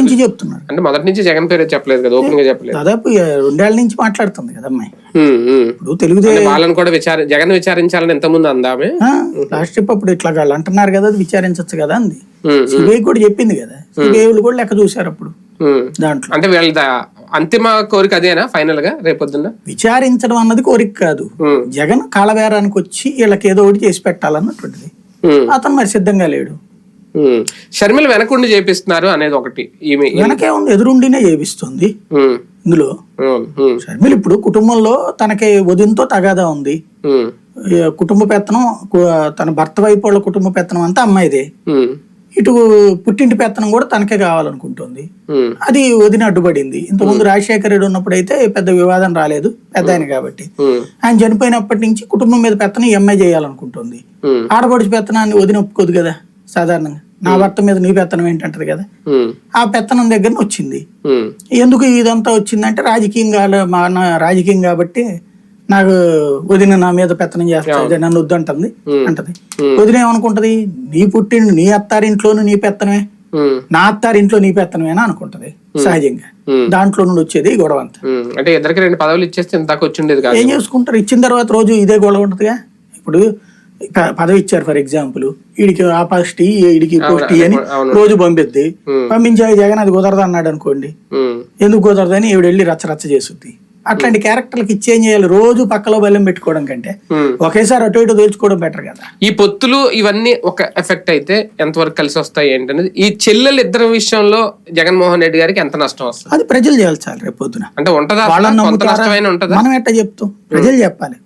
నుంచి చెప్తున్నారు. అంటే మొదటి నుంచి జగన్ పేరు చెప్పలేదు కదా ఓపెన్గా చెప్పలేదు. దాదాపు రెండేళ్ళ నుంచి మాట్లాడుతుంది కదా అమ్మాయి. ఇప్పుడు తెలుగుదేశం వాళ్ళని కూడా విచార జగన్ విచారించాలని ఎంతమంది అందామే? లాస్ట్ ట్రిప్ అప్పుడు ఇట్లా వాళ్ళు అంటున్నారు కదా అది విచారించవచ్చు కదా అంది. సిబిఐ కూడా చెప్పింది కదా. సిబిఐ కూడా లెక్క చూశారు అప్పుడు. దాంట్లో. అంటే వీళ్ళ అంతిమ కోరిక అదేనా ఫైనల్గా రేపొద్దున విచారించడం అన్నది కోరిక కాదు. జగన్ కాలబేరానికి వచ్చి వీళ్ళకి ఏదో ఒకటి చేసి పెట్టాలన్నటువంటిది. అతను మరి సిద్ధంగా లేడు. షర్మిల వెనకుండి చేపిస్తున్నారు అనేది ఒకటి. ఈమె వెనకే ఉంది ఎదురుండినే చేపిస్తుంది. ఇందులో. షర్మిల ఇప్పుడు కుటుంబంలో తనకి వదినతో తగాదా ఉంది. కుటుంబ పెత్తనం తన భర్త వైపు వాళ్ళ కుటుంబ పెత్తనం అంతా అమ్మాయిదే. ఇటు పుట్టింటి పెత్తనం కూడా తనకే కావాలనుకుంటుంది. అది వదిన అడ్డుపడింది. ఇంతకుముందు రాజశేఖర రెడ్డి ఉన్నప్పుడు అయితే పెద్ద వివాదం రాలేదు. పెద్ద ఆయన కాబట్టి. ఆయన చనిపోయినప్పటి నుంచి కుటుంబం మీద పెత్తనం అమ్మాయి చేయాలనుకుంటుంది. ఆడపడుచు పెత్తనాన్ని వదిన ఒప్పుకోదు కదా సాధారణంగా. నా భర్త మీద నీ పెత్తనం ఏంటంటది కదా? ఆ పెత్తనం దగ్గర వచ్చింది. ఎందుకు ఇదంతా వచ్చిందంటే రాజకీయంగా మా నా రాజకీయం కాబట్టి నాకు వదిన నా మీద పెత్తనం చేస్తుంది నన్ను వద్దంటుంది అంటది. వదిన ఏమనుకుంటది? నీ పుట్టిండు నీ అత్తారింట్లోనూ నీ పెత్తనమే. నా అత్తారింట్లో నీ పెత్తనమేనా అనుకుంటది సహజంగా. దాంట్లో నుండి వచ్చేది గొడవ అంతా. అంటే ఇద్దరికి రెండు పదవులు ఇచ్చేస్తే ఇంతకు వచ్చిండేది ఏం చేసుకుంటారు? ఇచ్చిన తర్వాత రోజు ఇదే గొడవ ఉంటుందిగా? ఇప్పుడు పదవి ఇచ్చారు ఫర్ ఎగ్జాంపుల్. వీడికి ఆ పోస్ట్ వీడికి పోస్ట్ అని. రోజు పంపిద్ది. పంపించే జగన్ అది కుదరదు అన్నాడు అనుకోండి. ఎందుకు కుదరదని ఈవిడ వెళ్ళి రచ్చ రచ్చ చేస్తుంది. అట్లాంటి క్యారెక్టర్లకి ఇచ్చేం చేయాలి? రోజు పక్కలో బెల్లం పెట్టుకోవడం కంటే. ఒకేసారి అటు ఇటు తేల్చుకోవడం బెటర్ కదా. ఈ పొత్తులు ఇవన్నీ ఒక ఎఫెక్ట్ అయితే ఎంతవరకు కలిసి వస్తాయి ఏంటనేది? ఈ చెల్లెలు ఇద్దరి విషయంలో జగన్మోహన్ రెడ్డి గారికి ఎంత నష్టం వస్తుంది? అది ప్రజలు చేయాల్సాలి రేపు పొద్దున. అంటే ఉంటదా? మనం ఎట్లా చెప్తాం? ప్రజలు చెప్పాలి.